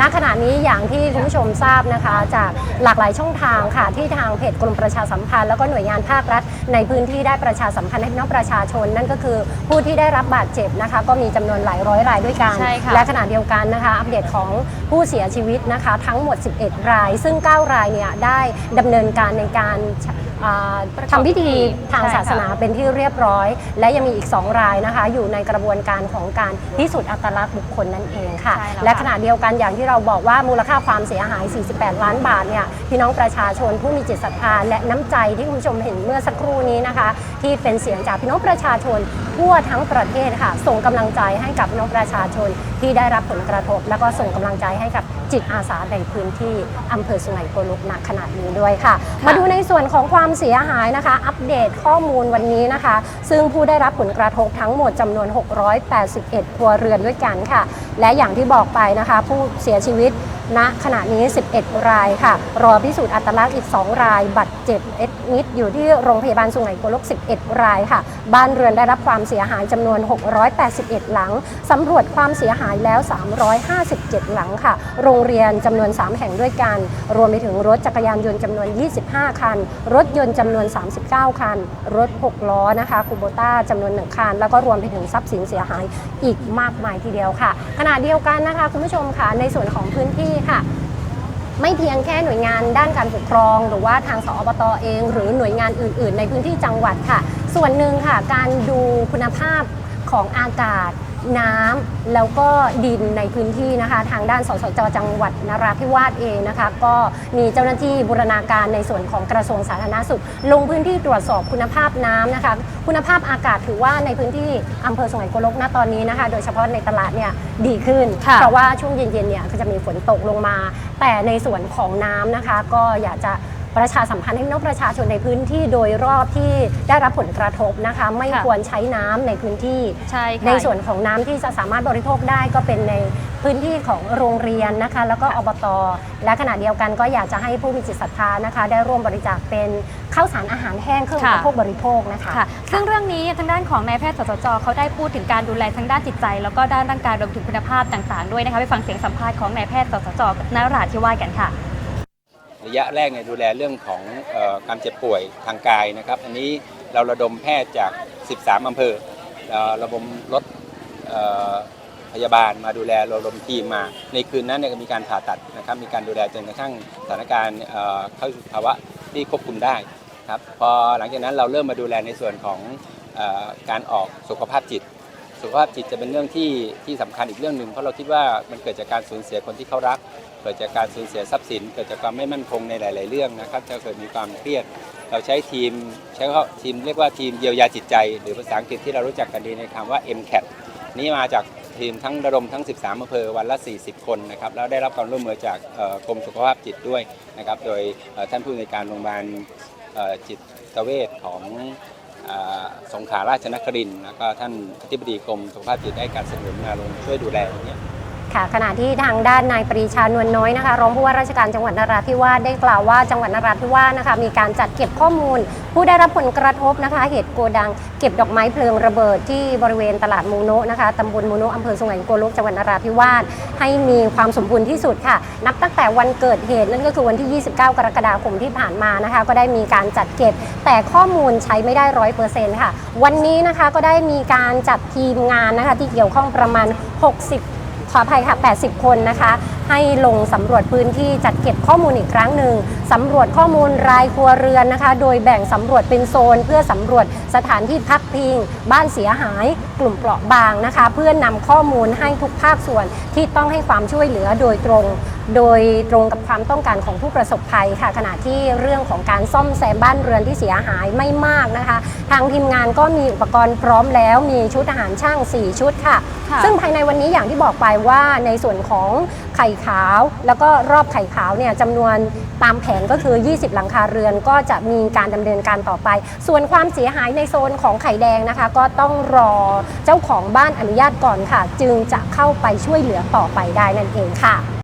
ณขณะนี้อย่างที่คุณผู้ชมทราบนะคะ จากหลากหลายช่องทางค่ะ ที่ทางเพจกรมประชาสัมพันธ์แล้วก็หน่วยงานภาครัฐ ในพื้นที่ได้ประชาสัมพันธ์ให้พี่น้องประชาชน นั่นก็คือผู้ที่ได้รับบาดเจ็บนะคะ ก็มีจำนวนหลายร้อยรายด้วยกัน ใช่ค่ะ และขณะเดียวกันนะคะ อัปเดตของผู้เสียชีวิตนะคะ ทั้งหมด 11 ราย ซึ่ง 9 รายเนี่ยได้ดำเนินการในการอ่าทำพิธีทางศาสนาเป็นที่เรียบร้อย และยังมีอีก 2 รายนะคะ อยู่ในกระบวนการของการพิสูจน์อัตลักษณ์บุคคลนั่นเองค่ะ ใช่แล้วและค่ะขณะเดียวกันอย่างที่เราบอกว่ามูลค่าความเสียหาย 48 ล้านบาทเนี่ยพี่น้องประชาชนผู้มีจิตศรัทธาและน้ำใจที่คุณผู้ชมเห็นเมื่อสักครู่นี้นะคะ ที่เป็นเสียงจากพี่น้องประชาชนทั่วทั้งประเทศค่ะ ส่งกำลังใจให้กับพี่น้องประชาชนที่ได้รับผลกระทบ แล้วก็ส่งกำลังใจให้กับจิตอาสาในพื้นที่อำเภอสุไหงโกลกณขณะนี้ด้วยค่ะ มาดูในส่วนของความเสียหายนะคะ อัปเดตข้อมูลวันนี้นะคะ ซึ่งผู้ได้รับผลกระทบทั้งหมดจำนวน 681 ครัวเรือนด้วยกันค่ะและอย่างที่บอกไปนะคะ ผู้เสียชีวิต ณขณะนี้ 11 รายค่ะ รอพิสูจน์อัตลักษณ์อีก 2 ราย บัตรเจ็บเอ็ดมิดอยู่ที่โรงพยาบาลสุไหงโกลก 11 รายค่ะ บ้านเรือนได้รับความเสียหายจำนวน 681 หลังสำรวจความเสียหายแล้ว 357 หลังค่ะ โรงเรียนจำนวน 3 แห่งด้วยกัน รวมไปถึงรถจักรยานยนต์จำนวน 25 คัน รถยนต์จำนวน 39 คัน รถ 6 ล้อนะคะคูโบต้าจำนวน 1 คัน แล้วก็รวมไปถึงทรัพย์สินเสียหายอีกมากมายทีเดียวค่ะ ขณะเดียวกันนะคะคุณผู้ชมค่ะในส่วนของพื้นที่ค่ะ ไม่เพียงแค่หน่วยงานด้านการปกครอง หรือว่าทางสอบตเอง หรือหน่วยงานอื่น ๆ ในพื้นที่จังหวัดค่ะ ส่วนหนึ่งค่ะ การดูคุณภาพของอากาศ น้ำแล้วก็ดินในพื้นที่นะคะ ทางด้านสสจจังหวัดนราธิวาสเองนะคะ ก็มีเจ้าหน้าที่บูรณาการในส่วนของกระทรวงสาธารณสุข ลงพื้นที่ตรวจสอบคุณภาพน้ำนะคะ คุณภาพอากาศถือว่าในพื้นที่อำเภอสุไหงโกลกณตอนนี้นะคะ โดยเฉพาะในตลาดเนี่ยดีขึ้นค่ะเพราะว่าช่วงเย็นๆเนี่ยก็จะมีฝนตกลงมา แต่ในส่วนของน้ำนะคะ ก็อยากจะ ประชาสัมพันธ์ให้พี่น้องประชาชนในพื้นที่โดยรอบที่ได้รับผลกระทบนะคะ ไม่ค่ะควรใช้น้ำในพื้นที่ ใช่ค่ะในส่วนของน้ำที่จะสามารถบริโภคได้ก็เป็นในพื้นที่ของโรงเรียนนะคะ แล้วก็อบตและขณะเดียวกันก็อยากจะให้ผู้มีจิตศรัทธานะคะ ได้ร่วมบริจาคเป็นข้าวสารอาหารแห้งเครื่องอุค่ะปโภคบริโภคนะคะ ค่ะ ซึ่งเรื่องนี้ทางด้านของนายแพทย์สสจเขาได้พูดถึงการดูแลทั้งด้านจิตใจ แล้วก็ด้านร่างกายรวมถึงคุณภาพต่างๆด้วยนะคะไปฟังเสียงสัมภาษณ์ของนายแพทย์สสจนราธิวาสกันค่ะ ระยะแรกเนี่ยดูแลเรื่องของเออการเจ็บป่วยทางกายนะครับ อันนี้เราระดมแพทย์จาก 13 อำเภอเระดมรถพยาบาลมาดูแลระดมทีมมา ในคืนนั้นเนี่ยมีการผ่าตัดนะครับ มีการดูแลจนกระทั่งสถานการณ์เข้าสู่ภาวะที่ควบคุมได้ครับ พอหลังจากนั้นเราเริ่มมาดูแลในส่วนของอการออกสุขภาพจิต สุขภาพจิตจะเป็นเรื่องที่ที่สำคัญอีกเรื่องหนึ่งเพราะเราคิดว่ามันเกิดจากการสูญเสียคนที่เขารัก เกิดจากการสูญเสียทรัพย์สิน เกิดจากความไม่มั่นคงในหลาย ๆ เรื่องนะครับจะเกิดมีความเครียด เราใช้ทีมใช้เขาทีมเรียกว่าทีมเยียวยาจิตใจ หรือภาษาอังกฤษที่เรารู้จักกันดีในคำว่า MCAT นี้มาจากทีมทั้งระดมทั้ง 13อำเภอวันละ 40 คนนะครับแล้วได้รับความร่วมมือจากกรมสุขภาพจิตด้วยนะครับโดยท่านผู้ในการโรงพยาบาลจิตเวชของ สงขลาราชนครินทร์แล้วก็ท่านอธิบดีกรมสุขภาพจิตได้การสนับสนุนมาลงช่วยดูแลเนี่ย ค่ะขณะที่ทางด้านนายปรีชานวลน้อยนะคะรองผู้ว่าราชการจังหวัดนราธิวาสได้กล่าวว่าจังหวัดนราธิวาสนะคะมีการจัดเก็บข้อมูล ผู้ได้รับผลกระทบนะคะ เหตุโกดังเก็บดอกไม้เพลิงระเบิดที่บริเวณตลาดมูโนะนะคะตำบลมูโนะอำเภอสุไหงโกลกจังหวัดนราธิวาสให้มีความสมบูรณ์ที่สุดค่ะ นับตั้งแต่วันเกิดเหตุนั่นก็คือวันที่ 29 กรกฎาคมที่ผ่านมานะคะ ก็ได้มีการจัดเก็บ แต่ข้อมูลใช้ไม่ได้ร้อยเปอร์เซ็นต์ค่ะ วันนี้นะคะก็ได้มีการจัดทีมงานนะคะที่เกี่ยวข้องประมาณ 60 ขออภัยค่ะ 80 คนนะคะ ให้ลงสำรวจพื้นที่จัดเก็บข้อมูลอีกครั้งหนึ่งสำรวจข้อมูลรายครัวเรือนนะคะ โดยแบ่งสำรวจเป็นโซน เพื่อสำรวจสถานที่พักพิง บ้านเสียหาย กลุ่มเปราะบางนะคะ เพื่อนำข้อมูลให้ทุกภาคส่วนที่ต้องให้ความช่วยเหลือโดยตรง โดยตรงกับความต้องการของผู้ประสบภัยค่ะ ขณะที่เรื่องของการซ่อมแซมบ้านเรือนที่เสียหายไม่มากนะคะ ทางทีมงานก็มีอุปกรณ์พร้อมแล้ว มีชุดอาหารช่าง 4 ชุดค่ะค่ะซึ่งภายในวันนี้อย่างที่บอกไปว่าในส่วนของไข่ขาว แล้วก็รอบไข่ขาวเนี่ยจำนวนตามแผนก็คือ 20 หลังคาเรือนก็จะมีการดำเนินการต่อไป ส่วนความเสียหายในโซนของไข่แดงนะคะ ก็ต้องรอเจ้าของบ้านอนุญาตก่อนค่ะ จึงจะเข้าไปช่วยเหลือต่อไปได้นั่นเองค่ะ